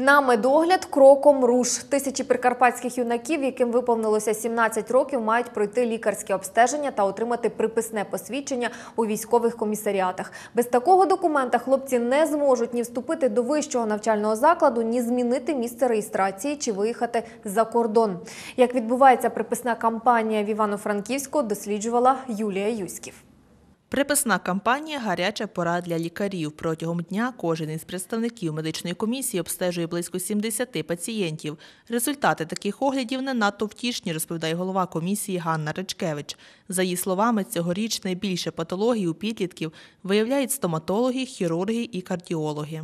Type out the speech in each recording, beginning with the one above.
На медогляд кроком руш. Тисячі прикарпатських юнаків, яким виповнилося 17 років, мають пройти лікарське обстеження та отримати приписне посвідчення у військових комісаріатах. Без такого документа хлопці не зможуть ні вступити до вищого навчального закладу, ні змінити місце реєстрації чи виїхати за кордон. Як відбувається приписна кампанія в Івано-Франківську, досліджувала Юлія Юськів. Приписна кампанія гаряча пора для лікарів. Протягом дня кожен із представників медичної комісії обстежує близько 70 пацієнтів. Результати таких оглядів не надто втішні, розповідає голова комісії Ганна Речкевич. За її словами, цьогоріч найбільше патологій у підлітків виявляють стоматологи, хірурги і кардіологи.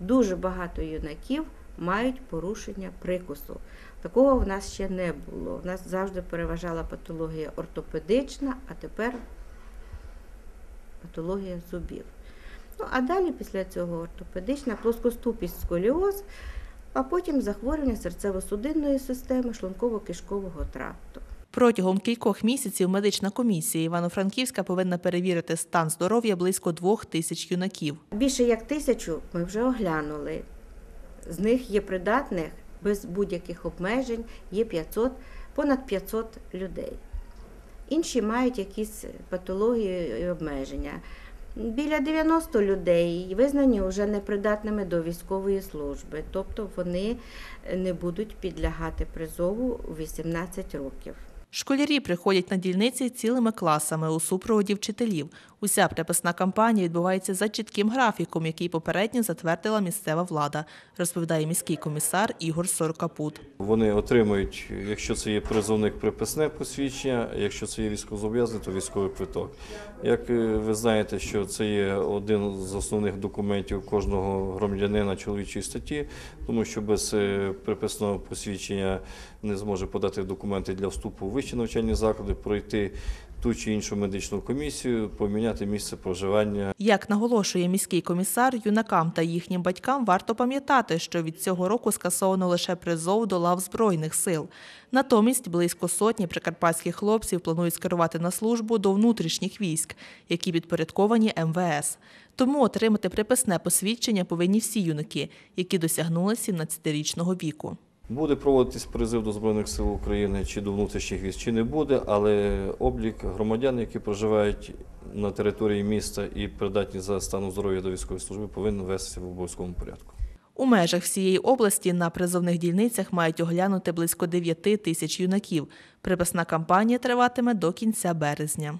Дуже багато юнаків мають порушення прикусу. Такого в нас ще не було. У нас завжди переважала патологія ортопедична, а тепер патологія зубів. Ну, а далі після цього ортопедична плоскоступість сколіоз, а потім захворювання серцево-судинної системи, шлунково-кишкового тракту. Протягом кількох місяців медична комісія Івано-Франківська повинна перевірити стан здоров'я близько двох тисяч юнаків. Більше як тисячу ми вже оглянули. З них є придатних без будь-яких обмежень, є 500, понад 500 людей. Інші мають якісь патології і обмеження. Біля 90 людей визнані вже непридатними до військової служби, тобто вони не будуть підлягати призову у 18 років. Школярі приходять на дільниці цілими класами у супроводі вчителів. Уся приписна кампанія відбувається за чітким графіком, який попередньо затвердила місцева влада, розповідає міський комісар Ігор Сорокапут. Вони отримують, якщо це є призовник приписне посвідчення, якщо це є військовозобов'язаний, то військовий квиток. Як е, ви знаєте, що це є один з основних документів кожного громадянина чоловічої статті, тому що без е, приписного посвідчення не зможе подати документи для вступу в вищі навчальні заклади, пройти ту чи іншу медичну комісію, поміняти місце проживання. Як наголошує міський комісар, юнакам та їхнім батькам варто пам'ятати, що від цього року скасовано лише призов до лав Збройних сил. Натомість близько сотні прикарпатських хлопців планують скерувати на службу до внутрішніх військ, які підпорядковані МВС. Тому отримати приписне посвідчення повинні всі юнаки, які досягнули 17-річного віку. Буде проводитись призив до Збройних сил України чи до внутрішніх військ, чи не буде, але облік громадян, які проживають на території міста і придатні за станом здоров'я до військової служби, повинен вестися в обов'язковому порядку. У межах всієї області на призовних дільницях мають оглянути близько 9 тисяч юнаків. Приписна кампанія триватиме до кінця березня.